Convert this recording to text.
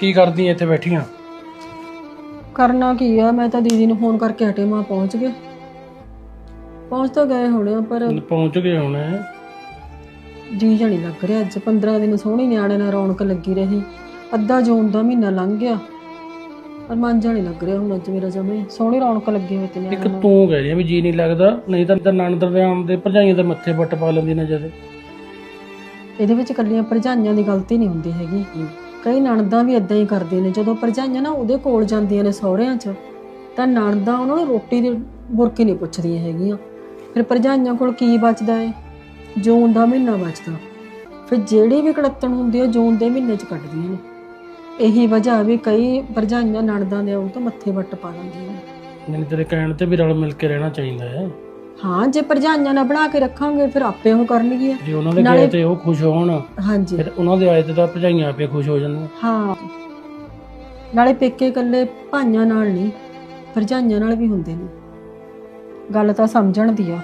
ਕੀ ਕਰਦੀ ਐ ਇੱਥੇ ਬੈਠੀਆਂ? ਕਰਨਾ ਕੀ ਆ? ਮੈਂ ਤਾਂ ਦੀਦੀ ਨੂੰ ਫੋਨ ਕਰਕੇ ਹਟੇ ਮਾਂ ਪਹੁੰਚ ਗਏ। ਪਹੁੰਚ ਤਾਂ ਗਏ ਹੋਣੇ ਆ, ਪਰ ਪਹੁੰਚ ਗਏ ਹੁਣ। ਜੀ ਜਣੀ ਲੱਗ ਰਿਹਾ। ਅੱਜ 15 ਦਿਨ ਸੋਹਣੀ ਨਿਆਣੇ ਨਾਲ ਰੌਣਕ ਲੱਗੀ ਰਹੀ। ਅੱਧਾ ਜੂਨ ਦਾ ਮਹੀਨਾ ਲੰਘ ਗਿਆ। ਪਰ ਮਨ ਜਾਣੀ ਲੱਗ ਰਿਹਾ ਹੁਣ ਅੱਜ ਮੇਰਾ ਜਮੇ ਸੋਹਣੀ ਰੌਣਕ ਲੱਗੀ ਹੋਈ ਤੇ ਇੱਕ ਨਿਆਣੇ। ਤੂੰ ਕਹਿ ਰਹੀ ਆ ਵੀ ਜੀ ਨਹੀਂ ਲੱਗਦਾ। ਨਹੀਂ ਤਾਂ ਤਾਂ ਨਣਦ ਦੇ ਆਉਂਦੇ ਭਰਜਾਈਆਂ ਦੇ ਮੱਥੇ ਵੱਟ ਪਾ ਲੈਂਦੀ ਨਾ ਜਦ ਇਹਦੇ ਵਿੱਚ ਕੱਲੀਆਂ ਭਰਜਾਈਆਂ ਦੀ ਗਲਤੀ ਨਹੀਂ ਹੁੰਦੀ ਹੈਗੀ। ਕਈ ਨਣਦਾਂ ਵੀ ਇਦਾਂ ਹੀ ਕਰਦੀਆਂ ਨੇ, ਜਦੋਂ ਭਰਜਾਈਆਂ ਨਾ ਉਹਦੇ ਕੋਲ ਜਾਂਦੀਆਂ ਨੇ ਸਹੁਰਿਆਂ 'ਚ, ਤਾਂ ਨਣਦਾਂ ਉਹਨਾਂ ਨੂੰ ਰੋਟੀ ਦੀ ਬੁਰਕੀ ਨਹੀਂ ਪੁੱਛਦੀਆਂ ਹੈਗੀਆਂ। ਫਿਰ ਭਰਜਾਈਆਂ ਕੋਲ ਕੀ ਬਚਦਾ ਏ? ਜੂਨ ਦਾ ਮਹੀਨਾ ਬਚਦਾ। ਫਿਰ ਜਿਹੜੀ ਵੀ ਕੜੱਤਣ ਹੁੰਦੀ ਹੈ ਜੂਨ ਦੇ ਮਹੀਨੇ 'ਚ ਕੱਢਦੀਆਂ ਨੇ। ਇਹੀ ਵਜ੍ਹਾ ਵੀ ਕਈ ਭਰਜਾਈਆਂ ਨਣਦਾਂ ਦੇ ਆਉ ਤਾਂ ਮੱਥੇ ਵੱਟ ਪਾ ਲੈਂਦੀਆਂ ਨੇ। ਯਾਨੀ ਤੇਰੇ ਕਹਿਣ ਤੇ ਵੀ ਰਲ ਮਿਲ ਕੇ ਰਹਿਣਾ ਚਾਹੀਦਾ ਹੈ। ਹਾਂ ਜੇ ਭਰਜਾਈਆਂ ਨਾਲ ਬਣਾ ਕੇ ਰੱਖਾਂਗੇ ਫਿਰ ਆਪੇ ਉਹ ਕਰਨਗੀਆਂ ਜੇ ਉਹਨਾਂ ਦੇ ਨਾਲੇ- ਗਏ ਤੇ ਉਹ ਖੁਸ਼ ਹੋਣ। ਹਾਂਜੀ। ਫਿਰ ਉਹਨਾਂ ਦੇ ਆਏ ਤੇ ਤਾਂ ਭਰਜਾਈਆਂ ਆਪੇ ਖੁਸ਼ ਹੋ ਜਾਂਦੀਆਂ ਹਾਂ। ਨਾਲੇ ਪੇਕੇ ਇਕੱਲੇ ਭਾਈਆਂ ਨਾਲ ਨਹੀਂ ਭਰਜਾਈਆਂ ਨਾਲ ਵੀ ਹੁੰਦੇ ਨੇ। ਗੱਲ ਤਾਂ ਸਮਝਣ ਦੀ ਆ।